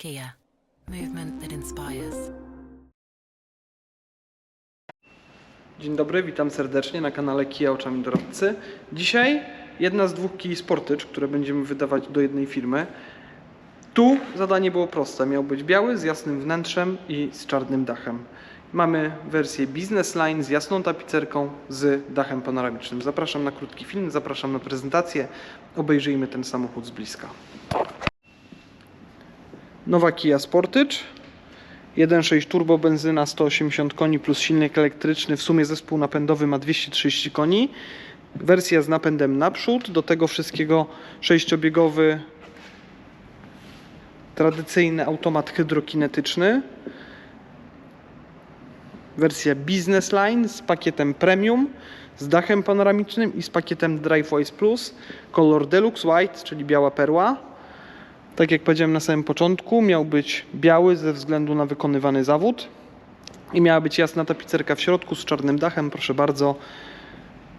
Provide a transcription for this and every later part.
Kia, movement that inspires. Dzień dobry, witam serdecznie na kanale Kia Oczami Doradcy. Dzisiaj jedna z dwóch Kii Sportage, które będziemy wydawać do jednej firmy. Tu zadanie było proste, miał być biały z jasnym wnętrzem i z czarnym dachem. Mamy wersję Business Line z jasną tapicerką z dachem panoramicznym. Zapraszam na krótki film, zapraszam na prezentację. Obejrzyjmy ten samochód z bliska. Nowa Kia Sportage 1.6 turbo benzyna 180 koni plus silnik elektryczny. W sumie zespół napędowy ma 230 koni. Wersja z napędem naprzód. Do tego wszystkiego sześciobiegowy tradycyjny automat hydrokinetyczny. Wersja Business Line z pakietem Premium, z dachem panoramicznym i z pakietem DriveWise Plus. Kolor Deluxe White, czyli biała perła. Tak jak powiedziałem na samym początku, miał być biały ze względu na wykonywany zawód i miała być jasna tapicerka w środku z czarnym dachem. Proszę bardzo,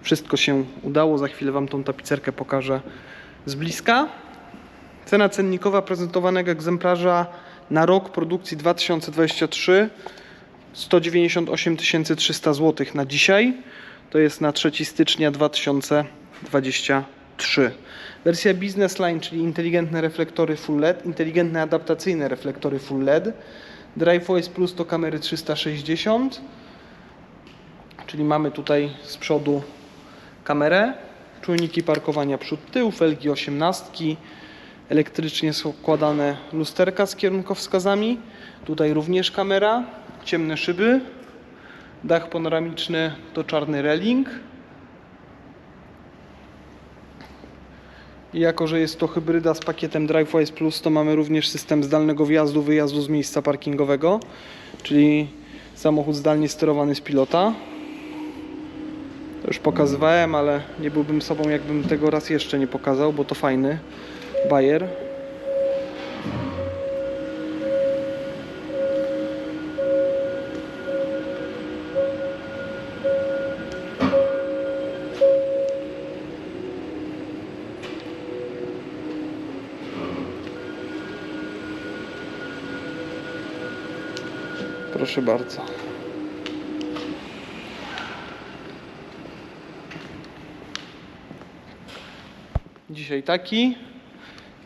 wszystko się udało. Za chwilę Wam tą tapicerkę pokażę z bliska. Cena cennikowa prezentowanego egzemplarza na rok produkcji 2023 198 300 zł na dzisiaj. To jest na 3 stycznia 2023. Wersja Business Line, czyli inteligentne reflektory Full LED, inteligentne adaptacyjne reflektory Full LED. DriveWise Plus to kamery 360, czyli mamy tutaj z przodu kamerę, czujniki parkowania przód tył, felgi 18, elektrycznie składane lusterka z kierunkowskazami. Tutaj również kamera, ciemne szyby, dach panoramiczny to czarny reling. Jako, że jest to hybryda z pakietem DriveWise Plus, to mamy również system zdalnego wjazdu, wyjazdu z miejsca parkingowego, czyli samochód zdalnie sterowany z pilota. To już pokazywałem, ale nie byłbym sobą, jakbym tego raz jeszcze nie pokazał, bo to fajny bajer. Proszę bardzo. Dzisiaj taki.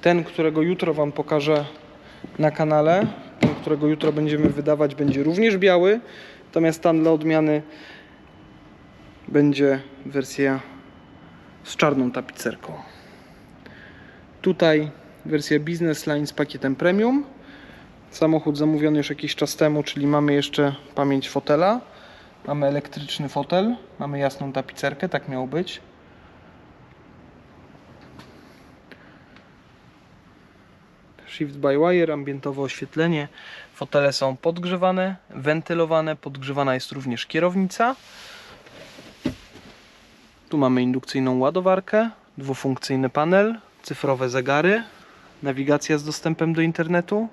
Ten, którego jutro Wam pokażę na kanale, ten, którego jutro będziemy wydawać, będzie również biały. Natomiast tam dla odmiany będzie wersja z czarną tapicerką. Tutaj wersja Business Line z pakietem Premium. Samochód zamówiony już jakiś czas temu, czyli mamy jeszcze pamięć fotela. Mamy elektryczny fotel, mamy jasną tapicerkę, tak miało być. Shift by wire, ambientowe oświetlenie. Fotele są podgrzewane, wentylowane, podgrzewana jest również kierownica. Tu mamy indukcyjną ładowarkę, dwufunkcyjny panel, cyfrowe zegary, nawigacja z dostępem do internetu,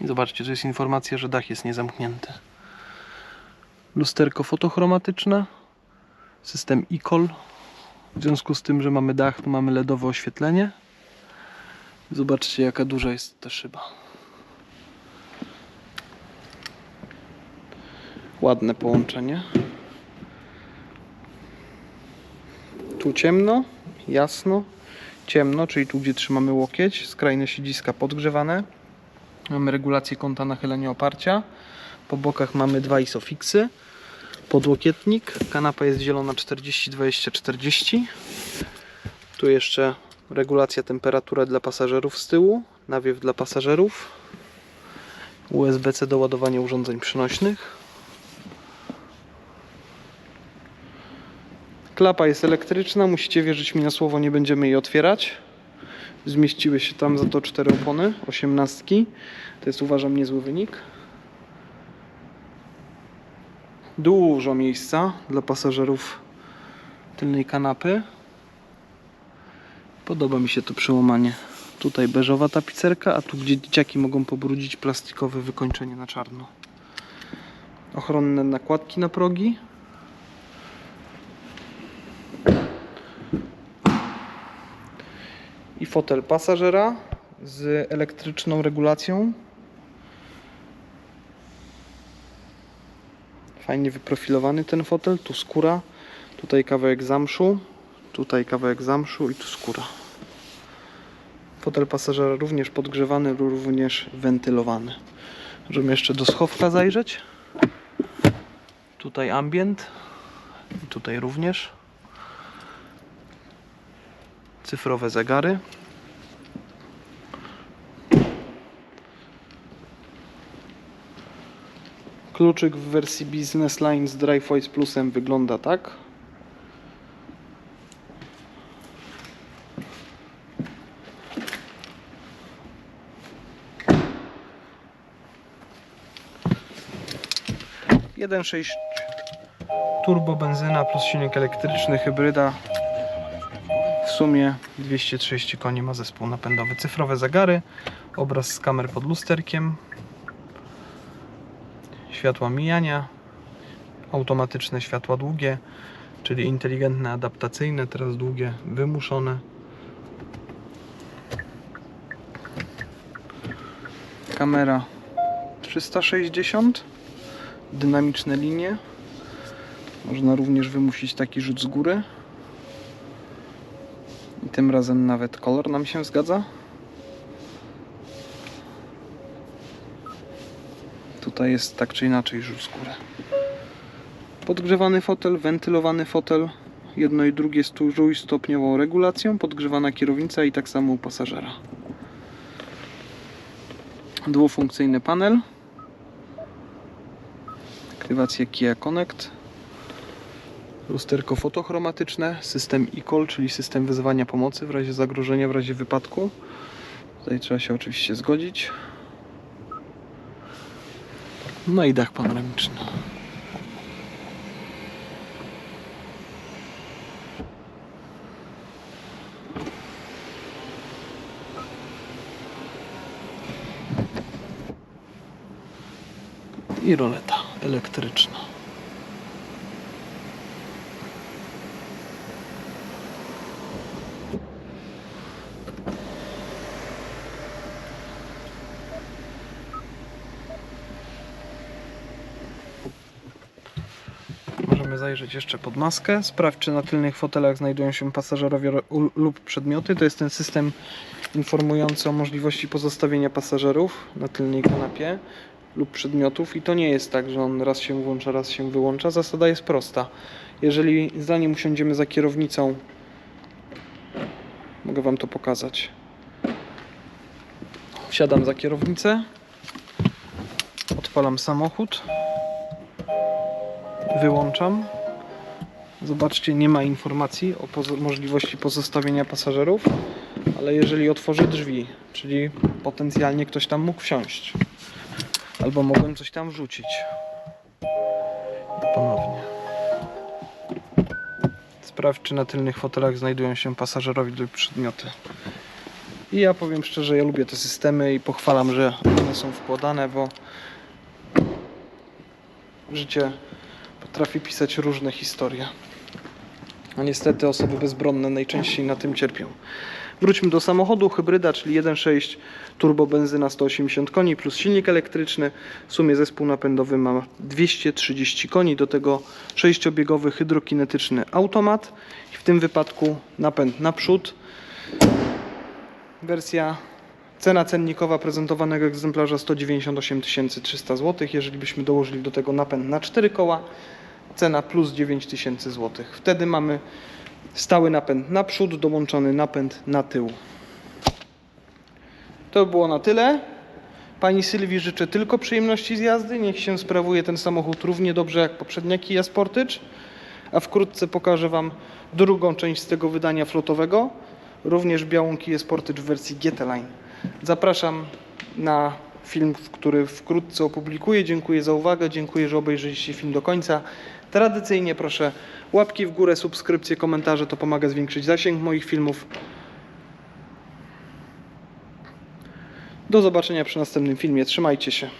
i zobaczcie, tu jest informacja, że dach jest niezamknięty. Lusterko fotochromatyczne, system e-call. W związku z tym, że mamy dach, tu mamy LEDowe oświetlenie. Zobaczcie, jaka duża jest ta szyba. Ładne połączenie. Tu ciemno, jasno, ciemno, czyli tu, gdzie trzymamy łokieć, skrajne siedziska podgrzewane. Mamy regulację kąta nachylenia oparcia. Po bokach mamy dwa isofixy. Podłokietnik. Kanapa jest zielona 40-20-40. Tu jeszcze regulacja temperatury dla pasażerów z tyłu. Nawiew dla pasażerów. USB-C do ładowania urządzeń przynośnych. Klapa jest elektryczna. Musicie wierzyć mi na słowo, nie będziemy jej otwierać zmieściły się tam za to cztery opony, osiemnastki. To jest uważam niezły wynik. Dużo miejsca dla pasażerów tylnej kanapy. Podoba mi się to przełamanie. Tutaj beżowa tapicerka, a tu gdzie dzieciaki mogą pobrudzić plastikowe wykończenie na czarno. Ochronne nakładki na progi. Fotel pasażera z elektryczną regulacją. Fajnie wyprofilowany ten fotel. Tu skóra, tutaj kawałek zamszu, tutaj kawałek zamszu i tu skóra. Fotel pasażera również podgrzewany, również wentylowany. Możemy jeszcze do schowka zajrzeć. Tutaj ambient. Tutaj również. Cyfrowe zegary. Kluczyk w wersji Business Line z Drive Voice Plusem wygląda tak. Jeden sześć turbo benzyna plus silnik elektryczny hybryda. W sumie 230 koni ma zespół napędowy. Cyfrowe zegary, obraz z kamer pod lusterkiem, światła mijania, automatyczne światła długie, czyli inteligentne adaptacyjne, teraz długie wymuszone. Kamera 360, dynamiczne linie. Można również wymusić taki rzut z góry. I tym razem nawet kolor nam się zgadza. Tutaj jest tak czy inaczej rzut góry. Podgrzewany fotel, wentylowany fotel. Jedno i drugie z trójstopniową regulacją. Podgrzewana kierownica i tak samo u pasażera. Dwufunkcyjny panel. Aktywacja Kia Connect. Lusterko fotochromatyczne, system e-call, czyli system wezwania pomocy w razie zagrożenia, w razie wypadku. Tutaj trzeba się oczywiście zgodzić. No i dach panoramiczny. I roleta elektryczna. Zajrzeć jeszcze pod maskę. Sprawdź, czy na tylnych fotelach znajdują się pasażerowie lub przedmioty. To jest ten system informujący o możliwości pozostawienia pasażerów na tylnej kanapie lub przedmiotów. I to nie jest tak, że on raz się włącza, raz się wyłącza. Zasada jest prosta. Jeżeli zanim usiądziemy za kierownicą, mogę Wam to pokazać. Wsiadam za kierownicę, odpalam samochód wyłączam. Zobaczcie, nie ma informacji o pozo- możliwości pozostawienia pasażerów, ale jeżeli otworzę drzwi, czyli potencjalnie ktoś tam mógł wsiąść, albo mogłem coś tam wrzucić. I ponownie. Sprawdź, czy na tylnych fotelach znajdują się pasażerowie lub przedmioty. I ja powiem szczerze, ja lubię te systemy i pochwalam, że one są wkładane, bo życie potrafi pisać różne historie. A niestety osoby bezbronne najczęściej na tym cierpią. Wróćmy do samochodu hybryda, czyli 1.6 turbo benzyna 180 koni plus silnik elektryczny. W sumie zespół napędowy ma 230 koni, do tego sześciobiegowy hydrokinetyczny automat. I w tym wypadku napęd naprzód. Wersja Cena cennikowa prezentowanego egzemplarza 198 300 zł. Jeżeli byśmy dołożyli do tego napęd na 4 koła, cena plus 9000 zł. Wtedy mamy stały napęd na przód, dołączony napęd na tył. To było na tyle. Pani Sylwii życzę tylko przyjemności z jazdy. Niech się sprawuje ten samochód równie dobrze jak poprzednia Kia Sportage. A wkrótce pokażę Wam drugą część z tego wydania flotowego. Również białą Kia Sportage w wersji GT Line. Zapraszam na film, który wkrótce opublikuję. Dziękuję za uwagę, dziękuję, że obejrzeliście film do końca. Tradycyjnie proszę łapki w górę, subskrypcje, komentarze, to pomaga zwiększyć zasięg moich filmów. Do zobaczenia przy następnym filmie. Trzymajcie się.